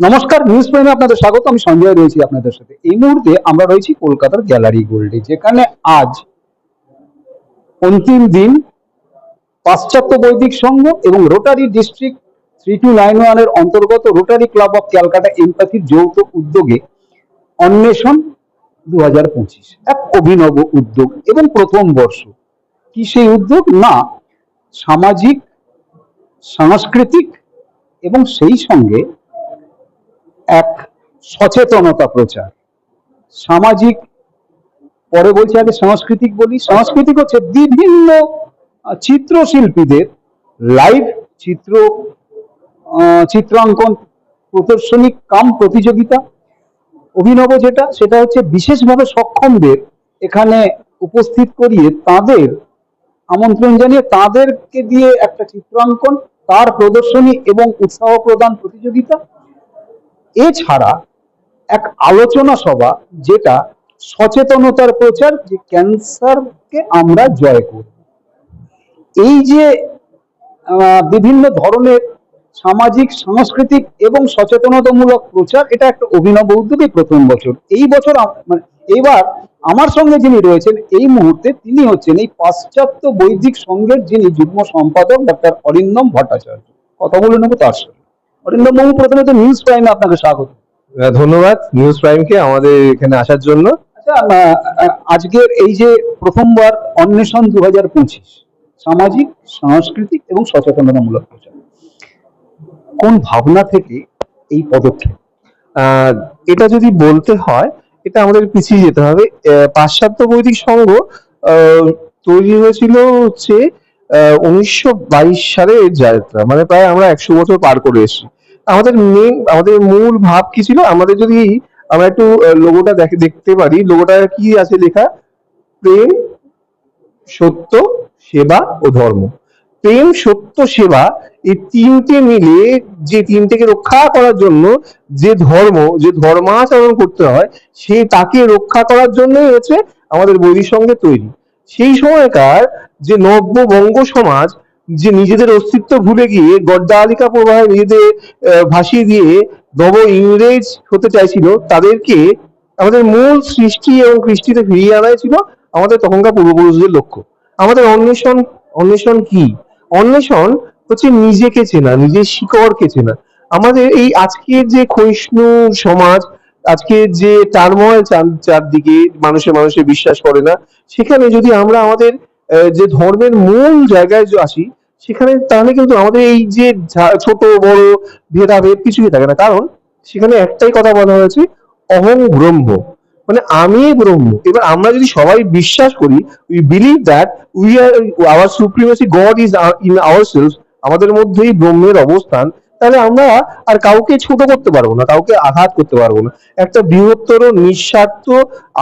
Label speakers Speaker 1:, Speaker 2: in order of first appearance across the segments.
Speaker 1: নমস্কার নিউজ প্রাইমে আপনাদের স্বাগত। আমি সঞ্জয় রয়েছি আপনাদের সাথে। এই মুহূর্তে আমরা রয়েছি কলকাতার গ্যালারি গোল্ডে, যেখানে আজ অন্তিম দিন পাশ্চাত্য বৈদিক সংঘ এবং Rotary district three two nine ওয়ানের অন্তর্গত রোটারি ক্লাব অফ ক্যালকাটা এমপ্যাথির যৌথ উদ্যোগে অন্বেষণ দু হাজার পঁচিশ। এক অভিনব উদ্যোগ এবং প্রথম বর্ষ। কি সেই উদ্যোগ? না, সামাজিক, সাংস্কৃতিক এবং সেই সঙ্গে এক সচেতনতা প্রচার। সামাজিক, পরে বলছি আগে সাংস্কৃতিক বলি, সাংস্কৃতিক হচ্ছে বিভিন্ন চিত্রশিল্পীদের লাইভ চিত্র চিত্রাঙ্কন প্রদর্শনী কাম প্রতিযোগিতা। অভিনব যেটা, সেটা হচ্ছে বিশেষভাবে সক্ষমদের এখানে উপস্থিত করিয়ে তাদের আমন্ত্রণ জানিয়ে তাদেরকে দিয়ে একটা চিত্রাঙ্কন, তার প্রদর্শনী এবং উৎসাহ প্রদান প্রতিযোগিতা এছাড়া এক আলোচনা সভা যেটা সচেতনতার প্রচার, যে ক্যান্সারকে আমরা জয় করব। এই যে বিভিন্ন ধরনের সামাজিক, সাংস্কৃতিক এবং সচেতনতামূলক প্রচার, এটা একটা অভিনব উদ্যোগই প্রথম বছর। এই বছর মানে এইবার আমার সঙ্গে যিনি রয়েছেন, এই মুহূর্তে তিনি হচ্ছেন এই পাশ্চাত্য বৈদিক সংঘের যিনি যুগ্ম সম্পাদক ডক্টর অরিন্দম ভট্টাচার্য। কথা বলে নেব তার সাথে অরিন্দম বাবু প্রথমে তো নিউজ প্রাইমে আপনাকে স্বাগত।
Speaker 2: ধন্যবাদ। নিউজ প্রাইমকে আমাদের এখানে আসার জন্য।
Speaker 1: আচ্ছা আজকের এই যে প্রথমবার অন্বেষণ দু হাজার পঁচিশ সামাজিক সাংস্কৃতিক এবং সচেতনতামূলক প্রচার কোন ভাবনা থেকে এই পদক্ষেপ?
Speaker 2: এটা যদি বলতে হয় এটা আমাদের পিছিয়ে যেতে হবে। পাশ্চাত্য বৈদিক সংঘ তৈরি হয়েছিল হচ্ছে উনিশশো বাইশ সালে এর যাত্রা মানে প্রায় আমরা একশো বছর পার করে এসেছি। আমাদের মেন আমাদের মূল ভাব কি ছিল? আমাদের যদি আমরা একটু লোগোটা দেখে, দেখতে পারি লোগোটা কি আছে লেখা? প্রেম, সত্য, সেবা ও ধর্ম। প্রেম, সত্য, সেবা এই তিনটে মিলে যে তিনটেকে রক্ষা করার জন্য যে ধর্ম, যে ধর্মাচরণ করতে হয়, সে তাকে রক্ষা করার জন্যই হচ্ছে আমাদের বৈদিক সঙ্গে তৈরি। সেই সময়কার যে নব্য বঙ্গ সমাজ, যে নিজেদের অস্তিত্ব ভুলে গিয়ে গড্ডালিকা প্রবাহে নিজেদের ভাসিয়ে দিয়ে নব ইংরেজ হতে চাইছিল, তাদেরকে আমাদের মূল সৃষ্টি এবং কৃষ্টিতে ফিরিয়ে আনাই ছিল আমাদের তখনকার পূর্বপুরুষদের লক্ষ্য। আমাদের অন্বেষণ অন্বেষণ কি? অন্বেষণ হচ্ছে নিজেকে চেনা, নিজের শিকড়কে চেনা। আমাদের এই আজকের যে ক্ষয়িষ্ণু সমাজ আজকে যে টার্ময় চারদিকে মানুষে মানুষে বিশ্বাস করে না, সেখানে যদি আমরা আমাদের যে ধর্মের মূল জায়গায় আসি, সেখানে তাহলে কিন্তু আমাদের এই যে ছোট, বড় ভেদাভেদ কিছুই থাকে না। কারণ সেখানে একটাই কথা বলা হয়েছে, অহং ব্রহ্ম। মানে আমি ব্রহ্ম। এবার আমরা যদি সবাই বিশ্বাস করি we believe that we are our supremacy God is in our আমাদের মধ্যেই ব্রহ্মের অবস্থান তাহলে আমরা আর কাউকে ছোট করতে পারব না, কাউকে আঘাত করতে পারব না। একটা বৃহত্তর, নিঃস্বার্থ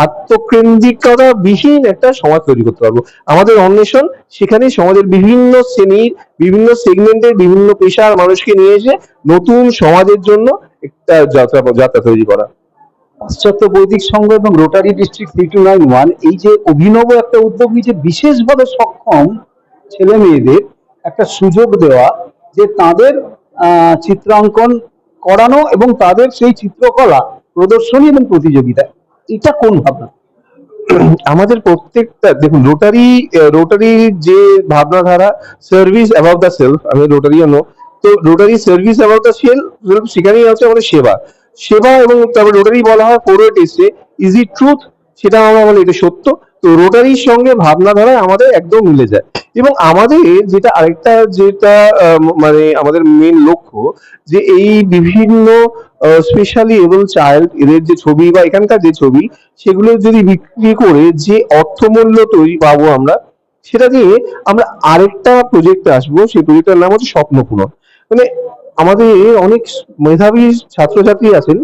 Speaker 2: আত্মকেন্দ্রিকতা বিহীন একটা সমাজ তৈরি করতে পারব। আমাদের অন্বেষণ সেখানে সমাজের বিভিন্ন শ্রেণির, বিভিন্ন সেগমেন্টের বিভিন্ন পেশার মানুষকে নিয়ে এসে নতুন সমাজের জন্য একটা যাত্রা যাত্রা তৈরি করা।
Speaker 1: পাশ্চাত্য বৈদিক সংঘ এবং Rotary district three two nine one এই যে অভিনব একটা উদ্যোগ নিয়েছে বিশেষভাবে সক্ষম ছেলে মেয়েদের একটা সুযোগ দেওয়া, যে তাদের চিত্রাঙ্কন করানো এবং তাদের সেই চিত্রকলা, প্রদর্শনী এবং প্রতিযোগিতা, এটা কোন ভাবনা?
Speaker 2: আমাদের প্রত্যেকটা, দেখুন রোটারি রোটারি যে ভাবনাধারা সার্ভিস অ্যাবাউট দ্য সেলফ আমি রোটারি নো তো Rotary service about the self সেখানেই আছে আমাদের সেবা। সেবা এবং তারপর রোটারি বলা হয় ফরওয়ার্ড এসে ইজ ইট ট্রুথ সেটা আমরা বলি এটা সত্য। তো রোটারির সঙ্গে ভাবনাধারায় আমাদের একদম মিলে যায়। এবং আমাদের যেটা আরেকটা যেটা মানে আমাদের মেন লক্ষ্য যে এই বিভিন্ন স্পেশালি এবং চাইল্ড এদের যে ছবি বা এখানকার যে ছবি, সেগুলো যদি বিক্রি করে যে অর্থমূল্য তৈরি পাবো আমরা, সেটা দিয়ে আমরা আরেকটা প্রজেক্টে আসব। সেই প্রজেক্টের নাম হচ্ছে স্বপ্ন পূরণ মানে আমাদের অনেক মেধাবী ছাত্রছাত্রী আছেন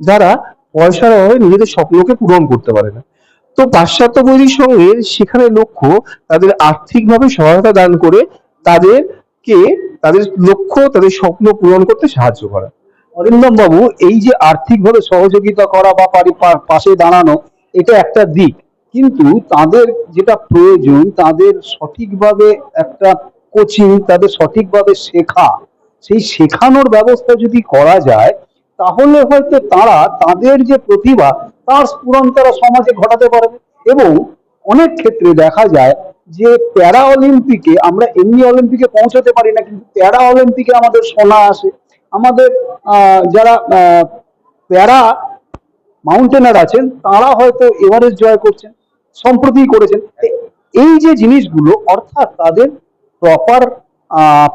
Speaker 2: যারা পয়সার অভাবে নিজেদের স্বপ্নকে পূরণ করতে পারে না। তো পাশ্চাত্য বৈদিক সঙ্গে সেখানে লক্ষ্য তাদের আর্থিকভাবে সহায়তা দান করে তাদেরকে, তাদের লক্ষ্য, তাদের স্বপ্ন পূরণ করতে সাহায্য করা।
Speaker 1: অরিন্দম বাবু এই যে আর্থিকভাবে সহযোগিতা করা বা পাশে দাঁড়ানো, এটা একটা দিক। কিন্তু তাদের যেটা প্রয়োজন, তাদের সঠিকভাবে একটা কোচিং তাদের সঠিকভাবে শেখা, সেই শেখানোর ব্যবস্থা যদি করা যায়, তাহলে হয়তো তারা তাদের যে প্রতিভা তার স্ফুরণ তারা সমাজে ঘটাতে পারবে। এবং অনেক ক্ষেত্রে দেখা যায় যে প্যারা অলিম্পিকে আমরা এমনি অলিম্পিকে পৌঁছাতে পারি না, কিন্তু প্যারা অলিম্পিকে আমাদের সোনা আসে। আমাদের যারা প্যারা মাউন্টেনার আছেন, তারা হয়তো এভারেস্ট জয় করছেন, সম্প্রতি করেছেন। এই যে জিনিসগুলো, অর্থাৎ তাদের প্রপার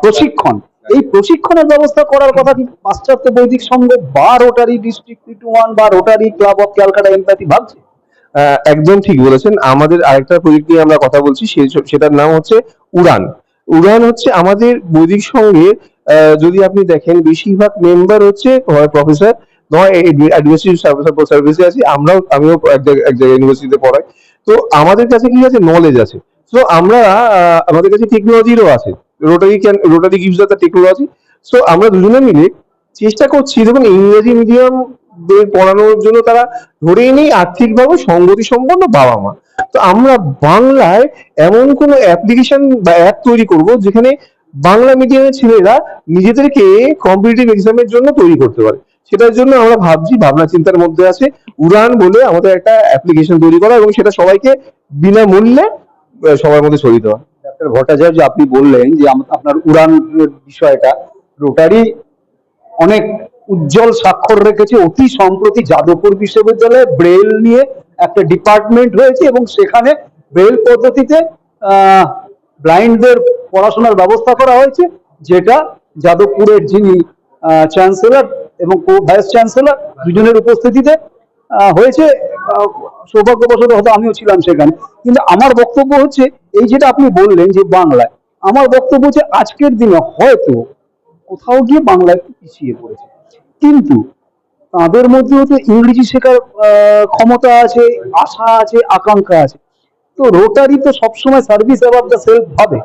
Speaker 1: প্রশিক্ষণ এই প্রশিক্ষণের ব্যবস্থা করার কথা কি পাশ্চাত্য বৈদিক সংঘ বা রোটারি ডিস্ট্রিক্ট টু ওয়ান বা Rotary club of Calcutta empathy ভাবছে?
Speaker 2: একদম ঠিক বলেছেন আমাদের আরেকটা প্রজেক্ট নিয়ে আমরা কথা বলছি সেটার নাম হচ্ছে উড়ান। উড়ান হচ্ছে আমাদের বৈদিক সঙ্গের আহ, যদি আপনি দেখেন বেশিরভাগ মেম্বার হচ্ছে হয় প্রফেসর নয় সার্ভিসে আছি আমরাও আমিও এক এক জায়গায় ইউনিভার্সিটিতে পড়াই। তো আমাদের কাছে কি আছে? নলেজ আছে। তো আমরা আমাদের কাছে টেকনোলজিরও আছে। Rotary can, Rotary gives the technology so আমরা দুজনে মিলে চেষ্টা করছি দেখুন, ইংরেজি মিডিয়াম পড়ানোর জন্য তারা ধরেই নেই আর্থিকভাবে সঙ্গতি সম্পন্ন বাবা মা তো আমরা বাংলায় এমন কোনো অ্যাপ্লিকেশন বা অ্যাপ তৈরি করব যেখানে বাংলা মিডিয়ামের ছেলেরা নিজেদেরকে কম্পিটিটিভ এক্সামের জন্য তৈরি করতে পারে। সেটার জন্য আমরা ভাবছি, ভাবনা চিন্তার মধ্যে আছে। উড়ান বলে আমাদের একটা অ্যাপ্লিকেশন তৈরি করা এবং সেটা সবাইকে বিনামূল্যে সবার মধ্যে ছড়িয়ে দেওয়া।
Speaker 1: ডাক্তার ভট্টাচার্য আপনি বললেন যে আপনার উড়ান বিষয়টা রোটারি অনেক উজ্জ্বল স্বাক্ষর রেখেছে, অতি সম্প্রতি যাদবপুর বিশ্ববিদ্যালয়ে ব্রেল নিয়ে একটা ডিপার্টমেন্ট হয়েছে এবং সেখানে ব্রেল পদ্ধতিতে ব্লাইন্ডদের পড়াশোনার ব্যবস্থা করা হয়েছে, যেটা যাদবপুরের যিনি চ্যান্সেলর এবং কো ভাইস চ্যান্সেলর দুজনের উপস্থিতিতে হয়েছে। সৌভাগ্যবশত হয়তো আমিও ছিলাম সেখানে। কিন্তু আমার বক্তব্য হচ্ছে এই যেটা আপনি বললেন যে বাংলায়, আমার বক্তব্য যে আজকের দিনে হয়তো কোথাও গিয়ে বাংলা একটু পিছিয়ে পড়েছে। কিন্তু তাদের মধ্যেও তো ইংরেজি শেখার ক্ষমতা আছে, আশা আছে, আকাঙ্ক্ষা আছে। তো রোটারি তো সবসময় সার্ভিস অ্যাবাভ দ্য সেলফ ভাবে।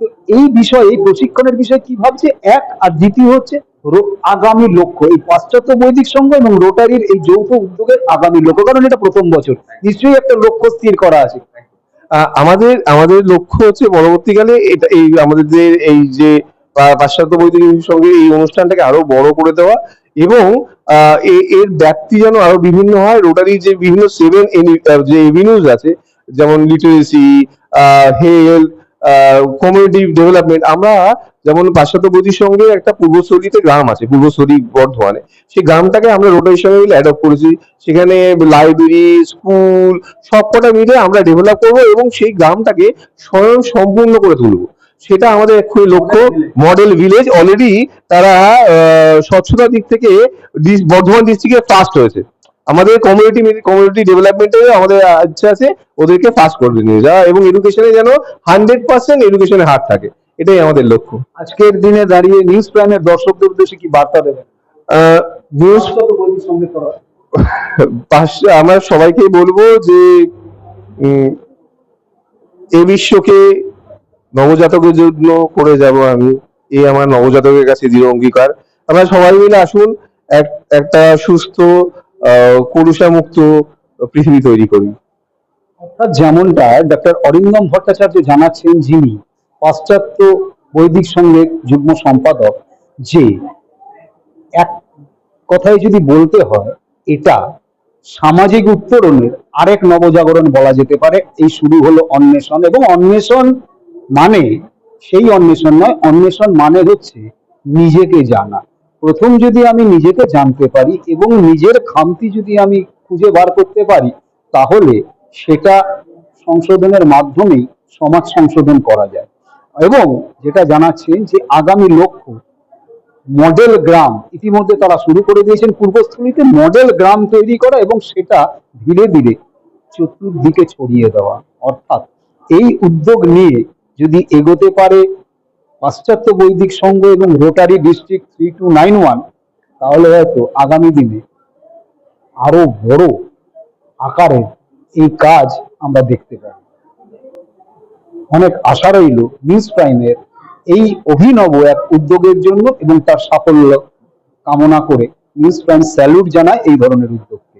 Speaker 1: তো এই বিষয়ে, এই প্রশিক্ষণের বিষয়ে কি ভাবছে? এক, আর দ্বিতীয় হচ্ছে আগামী লক্ষ্য। এই পাশ্চাত্য বৈদিক সংঘ এবং রোটারির এই যৌথ উদ্যোগের আগামী লক্ষ্য। কারণ এটা প্রথম বছর। নিশ্চয়ই একটা লক্ষ্য স্থির করা আছে।
Speaker 2: আমাদের আমাদের লক্ষ্য হচ্ছে পরবর্তীকালে এটা এই আমাদের এই যে পাশ্চাত্য বৈদিক সঙ্গে এই অনুষ্ঠানটাকে আরও বড় করে দেওয়া এবং এর ব্যক্তি যেন আরও বিভিন্ন হয়। রোটারি যে বিভিন্ন সেভেন যে এভিনিউজ আছে, যেমন লিটারেসি হেলথ কমিউনিটি ডেভেলপমেন্ট আমরা যেমন পাশ্চাত্য বৈদিক সঙ্গে একটা পূর্বস্থলীতে গ্রাম আছে পূর্বস্থলী বর্ধমানে। সেই গ্রামটাকে আমরা রোটারি সঙ্গে মিলে অ্যাডপ্ট করেছি। সেখানে লাইব্রেরি স্কুল সবকটা মিলে আমরা ডেভেলপ করব এবং সেই গ্রামটাকে স্বয়ং সম্পূর্ণ করে তুলবো। সেটা আমাদের এক্ষুনি লক্ষ্য। মডেল ভিলেজ অলরেডি তারা স্বচ্ছতার দিক থেকে বর্ধমান ডিস্ট্রিক্টে ফার্স্ট হয়েছে। আমাদের কমিউনিটি কমিউনিটি ডেভেলপমেন্টে আমাদের ইচ্ছা আছে ওদেরকে ফার্স্ট করে নিয়ে যাওয়া এবং এডুকেশনে যেন হান্ড্রেড পার্সেন্ট এডুকেশনে হার থাকে। এটাই আমাদের লক্ষ্য।
Speaker 1: আজকের দিনে দাঁড়িয়ে নিউজ প্রাইমের দর্শকদের উদ্দেশ্যে কি বার্তা দেবেন?
Speaker 2: নিউজ আমরা সবাইকে বলব যে এ বিশ্বকে নবজাতকের জন্য করে যাব আমি। এই আমার নবজাতকের কাছে দৃঢ় অঙ্গীকার। আমরা সবাই মিলে আসুন এক একটা সুস্থ আহ, কলুষামুক্ত পৃথিবী তৈরি করি।
Speaker 1: অর্থাৎ যেমনটা ডক্টর অরিন্দম ভট্টাচার্য জানাচ্ছেন যিনি পাশ্চাত্য বৈদিক সংঘের যুগ্ম সম্পাদক যে এক কথায় যদি বলতে হয় এটা সামাজিক উত্তরণের আরেক নবজাগরণ বলা যেতে পারে। এই শুরু হলো অন্বেষণ এবং অন্বেষণ মানে সেই অন্বেষণ নয় অন্বেষণ মানে হচ্ছে নিজেকে জানা। প্রথম যদি আমি নিজেকে জানতে পারি এবং নিজের খামতি যদি আমি খুঁজে বার করতে পারি, তাহলে সেটা সংশোধনের মাধ্যমেই সমাজ সংশোধন করা যায়। এবং যেটা জানাচ্ছেন যে আগামী লক্ষ্য, মডেল গ্রাম, ইতিমধ্যে তারা শুরু করে দিয়েছেন পূর্বস্থলীতে মডেল গ্রাম তৈরি করা এবং সেটা ধীরে ধীরে চতুর্দিকে ছড়িয়ে দেওয়া। অর্থাৎ এই উদ্যোগ নিয়ে যদি এগোতে পারে পাশ্চাত্য বৈদিক সংঘ এবং Rotary district three two nine one, তাহলে হয়তো আগামী দিনে আরও বড় আকারের এই কাজ আমরা দেখতে পাই অনেক আশা রইল নিউজ প্রাইমের এই অভিনব এক উদ্যোগের জন্য এবং তার সাফল্য কামনা করে নিউজ প্রাইম স্যালুট জানায় এই ধরনের উদ্যোগকে।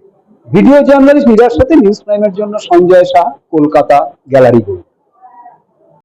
Speaker 1: ভিডিও জার্নালিস্ট নিরার সাথে নিউজ প্রাইমের জন্য সঞ্জয় শাহ, কলকাতা গ্যালারি বই